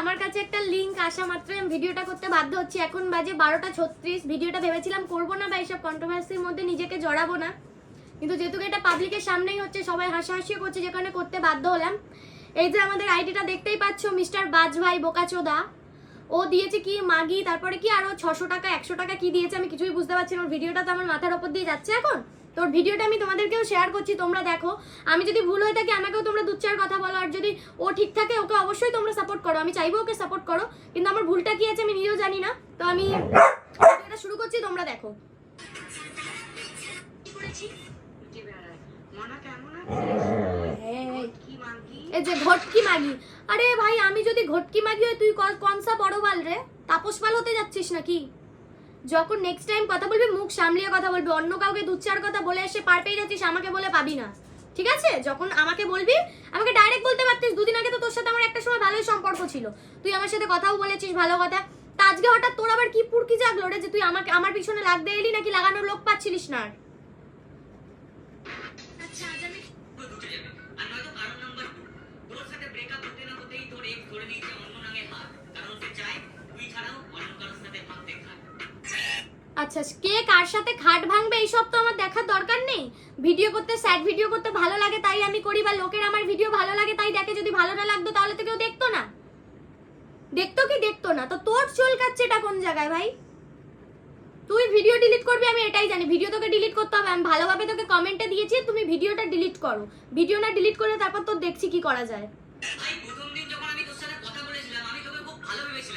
আমার কাছে একটা লিংক আসা মাত্র আমি ভিডিওটা করতে বাধ্য হচ্ছি। এখন বাজে বারোটা ছত্রিশ। ভিডিওটা ভেবেছিলাম করব না বা এইসব কন্ট্রোভার্সির মধ্যে নিজেকে জড়াবো না। কিন্তু যেহেতু এটা পাবলিকের সামনেই হচ্ছে, সবাই হাসাহাসিও করছে যেখানে করতে বাধ্য হলাম। এই যে আমাদের আইডিটা দেখতেই পাচ্ছ, মিস্টার বাজ ভাই বোকাচোদা। ও দিয়েছে কি মাগি, তারপরে কি আরও ছশো টাকা, একশো টাকা কি দিয়েছে আমি কিছুই বুঝতে পারছি না। ওর ভিডিওটা তো আমার মাথার ওপর দিয়ে যাচ্ছে এখন। তোর ভিডিওটা আমি তোমাদেরকেও শেয়ার করছি তোমরা দেখো। আমি যদি ভুল হয়ে থাকি আমাকেও তোমরা দু চার কথা বলো আর যদি ও ঠিক থাকে ওকে অবশ্যই তোমরা সাপোর্ট করো। আমি চাইব ওকে সাপোর্ট করো কিন্তু আমার ভুলটা কি আছে আমি নিজেও জানি না। তো আমি ভিডিওটা শুরু করছি তোমরা দেখো। এই যে ঘটকি মাগি। আরে ভাই আমি যদি ঘটকি মাগি হই তুই কনসা বড় বাল রে? তাপস পাল হতে যাচ্ছিস নাকি? যখন নেক্সট টাইম কথা বলবি, মুখ সামলিয়ে কথা বলবি। অন্য কাউকে দু চার কথা বলে এসে পার পেয়ে যাচ্ছিস, আমাকে বলে পাবি না। ঠিক আছে? যখন আমাকে বলবি, আমাকে ডাইরেক্ট বলতে পারতিস। দুদিন আগে তো তোর সাথে আমার একটা সময় ভালোই সম্পর্ক ছিল। তুই আমার সাথে কথাও বলেছিস, ভালো কথা। তা আজকে হঠাৎ তোর আবার কি পুরকি জাগলো রে যে তুই আমাকে, আমার পিছনে লাগতে এলি নাকি লাগানোর লোক পাচ্ছিলিস না আর? আচ্ছা আচ্ছা কে কার সাথে খাট ভাঙবে এইসব তো আমার দেখার দরকার নেই। ভিডিও করতে স্যাড ভিডিও করতে ভালো লাগে তাই আমি করি বা লোকের আমার ভিডিও ভালো লাগে তাই দেখে যদি ভালো না লাগতো তাহলে তো কেউ দেখতো না। দেখতো কি দেখতো না? তো তোর চুল কাচ্ছে এটা কোন জায়গায় ভাই? তুই ভিডিও ডিলিট করবি, আমি এটাই জানি। ভিডিও তোকে ডিলিট করতে হবে। আমি ভালোভাবে তোকে কমেন্টে দিয়েছি, তুমি ভিডিওটা ডিলিট করো। ভিডিও না ডিলিট করে তারপর তোর দেখছি কি করা যায়। ভাই, প্রথম দিন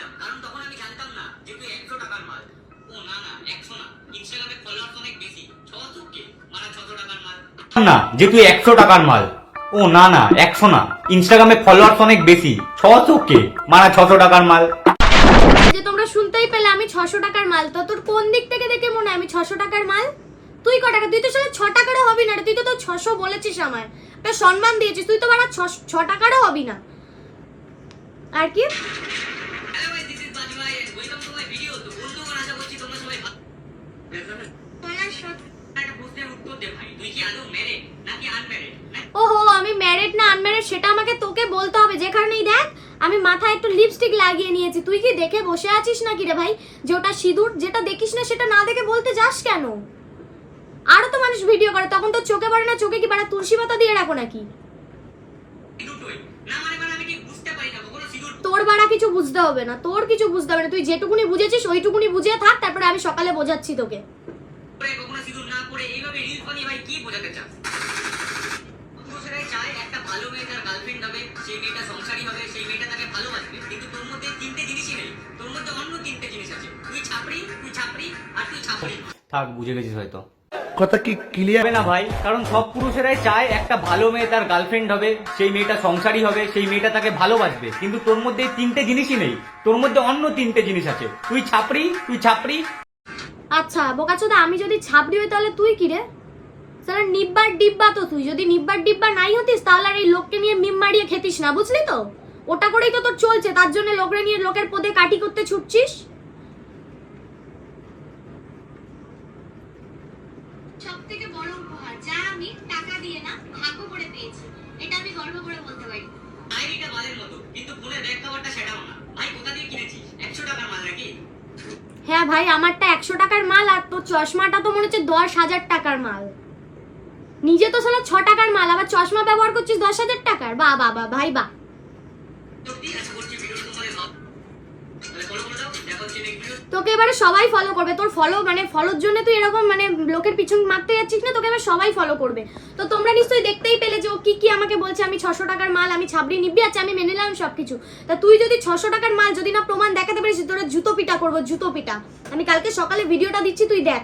ভেবেছিলাম কারণ তখন আমি জানতাম না যে তুই একশো টাকার মাল। ও না না একশো না। ইনস্টাগ্রামে ফলোয়ার্স অনেক বেশি। ছশো কে মানে ছশো টাকার মাল। না যে তুই একশো টাকার মাল। ও না না একশো না। ইনস্টাগ্রামে ফলোয়ার্স অনেক বেশি। ছশো কে মারা ছশো টাকার মাল। যে তোমরা শুনতেই পেলে আমি ছশো টাকার মাল। তো তোর কোন দিক থেকে দেখে মনে হয় আমি ছশো টাকার মাল? তুই ক টাকা? তুই তো সালে ছ টাকারও হবি না রে। তুই তো তো ছশো বলেছিস আমায়। একটা সম্মান দিয়েছিস। তুই তো বাড়া ছ- ছ টাকারও হবি না। আর কি? ওহো আমি ম্যারিড না আনম্যারিড সেটা আমাকে তোকে বলতে হবে যে কারণেই দেখ। আমি মাথায় একটু লিপস্টিক লাগিয়ে নিয়েছি। তুই কি দেখে বসে আছিস নাকি রে ভাই? যে ওটা সিঁদুর যেটা দেখিস না সেটা না দেখে বলতে যাস কেন? আরও তো মানুষ ভিডিও করে তখন তো চোখে পড়ে না চোখে কি বাড়া তুলসী পাতা দিয়ে রাখো নাকি? না মানে মানে পারি না তোর বাড়া কিছু বুঝতে হবে না তোর কিছু বুঝতে হবে না। তুই যেটুকুনি বুঝেছিস ওইটুকুনি বুঝে থাক তারপরে আমি সকালে বোঝাচ্ছি তোকে করে কখনো সিঁদুর না করে এইভাবে রিলস বানিয়ে ভাই কি বোঝাতে চাস পুরুষেরাই চায় একটা ভালো মেয়ে তার গার্লফ্রেন্ড হবে সেই মেয়েটা সংসারী হবে সেই মেয়েটা তাকে ভালোবাসবে। কিন্তু তোর মধ্যে তিনটে জিনিসই নেই। তোর মধ্যে অন্য তিনটে জিনিস আছে। তুই ছাপড়ি তুই ছাপড়ি আর তুই ছাপড়ি। থাক বুঝে গেছিস হয়তো। কথা কি ক্লিয়ার হবে না ভাই কারণ সব পুরুষেরাই চায় একটা ভালো মেয়ে তার গার্লফ্রেন্ড হবে সেই মেয়েটা সংসারী হবে সেই মেয়েটা তাকে ভালোবাসবে। কিন্তু তোর মধ্যে এই তিনটে জিনিসই নেই। তোর মধ্যে অন্য তিনটে জিনিস আছে। তুই ছাপড়ি তুই ছাপড়ি আচ্ছা বোকাচোদা আমি যদি ছাবড়ি হই তাহলে তুই কি রে? সারা নিব্বার ডিব্বা তো তুই। যদি নিব্বার ডিব্বা নাই হতিস তাহলে আর এই লোককে নিয়ে মিম মারিয়ে খেতিস না বুঝলি তো? ওটা করেই তো তোর চলছে তার জন্য লোকরে নিয়ে লোকের পদে কাটি করতে ছুটছিস। সব বড় উপহার যা আমি টাকা দিয়ে না ভাগ্য করে পেয়েছি এটা আমি গর্ব করে বলতে পারি। ডায়েরিটা মালের মতো কিন্তু ফোনে ব্যাগ কভারটা সেটাও না। ভাই কোথা দিয়ে কিনেছিস? একশো টাকার মাল নাকি? হ্যাঁ ভাই, আমারটা একশো টাকার মাল আর তোর চশমাটা তো মনে হচ্ছে দশ হাজার টাকার মাল। নিজে তো শোনো, ছ টাকার মাল, আবার চশমা ব্যবহার করছিস দশ হাজার টাকার? বা বা ভাই বা তোকে এবারে সবাই ফলো করবে। তোর ফলো মানে ফলোর জন্য তুই এরকম মানে লোকের পিছন মারতে যাচ্ছিস না, তোকে এবার সবাই ফলো করবে। তো তোমরা নিশ্চয়ই দেখতেই পেলে যে ও কি কি আমাকে বলছে, আমি ছশো টাকার মাল, আমি ছাবড়ি নিবি আছে আমি মেনে নিলাম সব কিছু তা তুই যদি ছশো টাকার মাল যদি না প্রমাণ দেখাতে পারিস, তোরা জুতো পিটা করব, জুতো পিটা। আমি কালকে সকালে ভিডিওটা দিচ্ছি, তুই দেখ।